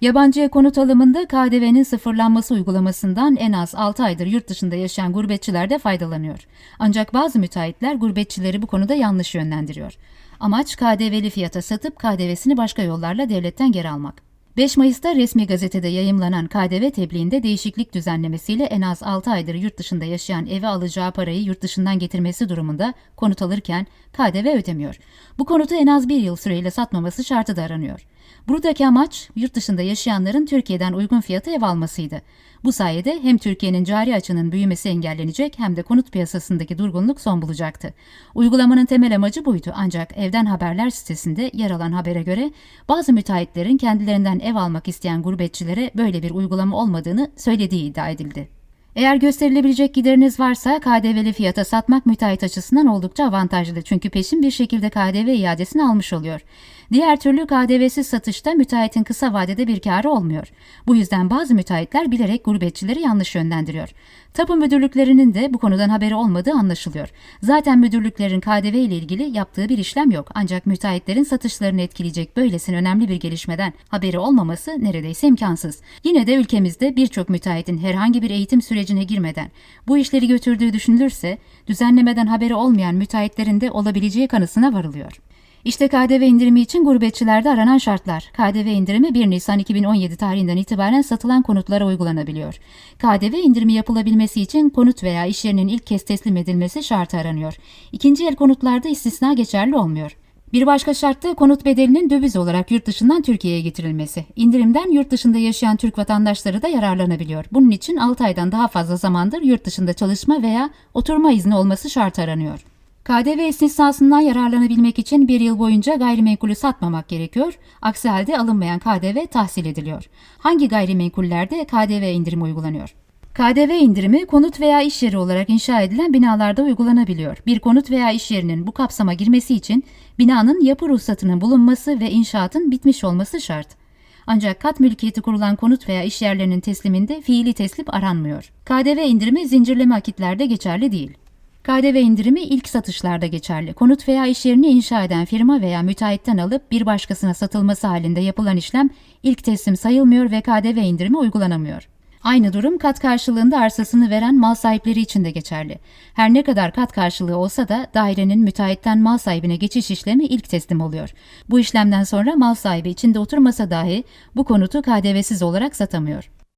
Yabancıya konut alımında KDV'nin sıfırlanması uygulamasından en az 6 aydır yurt dışında yaşayan gurbetçiler de faydalanıyor. Ancak bazı müteahhitler gurbetçileri bu konuda yanlış yönlendiriyor. Amaç KDV'li fiyata satıp KDV'sini başka yollarla devletten geri almak. 5 Mayıs'ta resmi gazetede yayımlanan KDV tebliğinde değişiklik düzenlemesiyle en az 6 aydır yurt dışında yaşayan eve alacağı parayı yurt dışından getirmesi durumunda konut alırken KDV ödemiyor. Bu konutu en az bir yıl süreyle satmaması şartı da aranıyor. Buradaki amaç yurt dışında yaşayanların Türkiye'den uygun fiyata ev almasıydı. Bu sayede hem Türkiye'nin cari açının büyümesi engellenecek hem de konut piyasasındaki durgunluk son bulacaktı. Uygulamanın temel amacı buydu ancak Evden Haberler sitesinde yer alan habere göre bazı müteahhitlerin kendilerinden ev almak isteyen gurbetçilere böyle bir uygulama olmadığını söylediği iddia edildi. Eğer gösterilebilecek gideriniz varsa KDV'li fiyata satmak müteahhit açısından oldukça avantajlı çünkü peşin bir şekilde KDV iadesini almış oluyor. Diğer türlü KDV'siz satışta müteahhitin kısa vadede bir karı olmuyor. Bu yüzden bazı müteahhitler bilerek gurbetçileri yanlış yönlendiriyor. Tapu müdürlüklerinin de bu konudan haberi olmadığı anlaşılıyor. Zaten müdürlüklerin KDV ile ilgili yaptığı bir işlem yok. Ancak müteahhitlerin satışlarını etkileyecek böylesine önemli bir gelişmeden haberi olmaması neredeyse imkansız. Yine de ülkemizde birçok müteahhitin herhangi bir eğitim sürecine girmeden bu işleri götürdüğü düşünülürse düzenlemeden haberi olmayan müteahhitlerin de olabileceği kanısına varılıyor. İşte KDV indirimi için gurbetçilerde aranan şartlar. KDV indirimi 1 Nisan 2017 tarihinden itibaren satılan konutlara uygulanabiliyor. KDV indirimi yapılabilmesi için konut veya iş yerinin ilk kez teslim edilmesi şartı aranıyor. İkinci el konutlarda istisna geçerli olmuyor. Bir başka şart da konut bedelinin döviz olarak yurt dışından Türkiye'ye getirilmesi. İndirimden yurt dışında yaşayan Türk vatandaşları da yararlanabiliyor. Bunun için 6 aydan daha fazla zamandır yurt dışında çalışma veya oturma izni olması şart aranıyor. KDV istisnasından yararlanabilmek için bir yıl boyunca gayrimenkulü satmamak gerekiyor. Aksi halde alınmayan KDV tahsil ediliyor. Hangi gayrimenkullerde KDV indirimi uygulanıyor? KDV indirimi konut veya iş yeri olarak inşa edilen binalarda uygulanabiliyor. Bir konut veya iş yerinin bu kapsama girmesi için binanın yapı ruhsatının bulunması ve inşaatın bitmiş olması şart. Ancak kat mülkiyeti kurulan konut veya iş yerlerinin tesliminde fiili teslim aranmıyor. KDV indirimi zincirleme akitlerde geçerli değil. KDV indirimi ilk satışlarda geçerli. Konut veya iş yerini inşa eden firma veya müteahhitten alıp bir başkasına satılması halinde yapılan işlem ilk teslim sayılmıyor ve KDV indirimi uygulanamıyor. Aynı durum kat karşılığında arsasını veren mal sahipleri için de geçerli. Her ne kadar kat karşılığı olsa da dairenin müteahhitten mal sahibine geçiş işlemi ilk teslim oluyor. Bu işlemden sonra mal sahibi içinde oturmasa dahi bu konutu KDV'siz olarak satamıyor.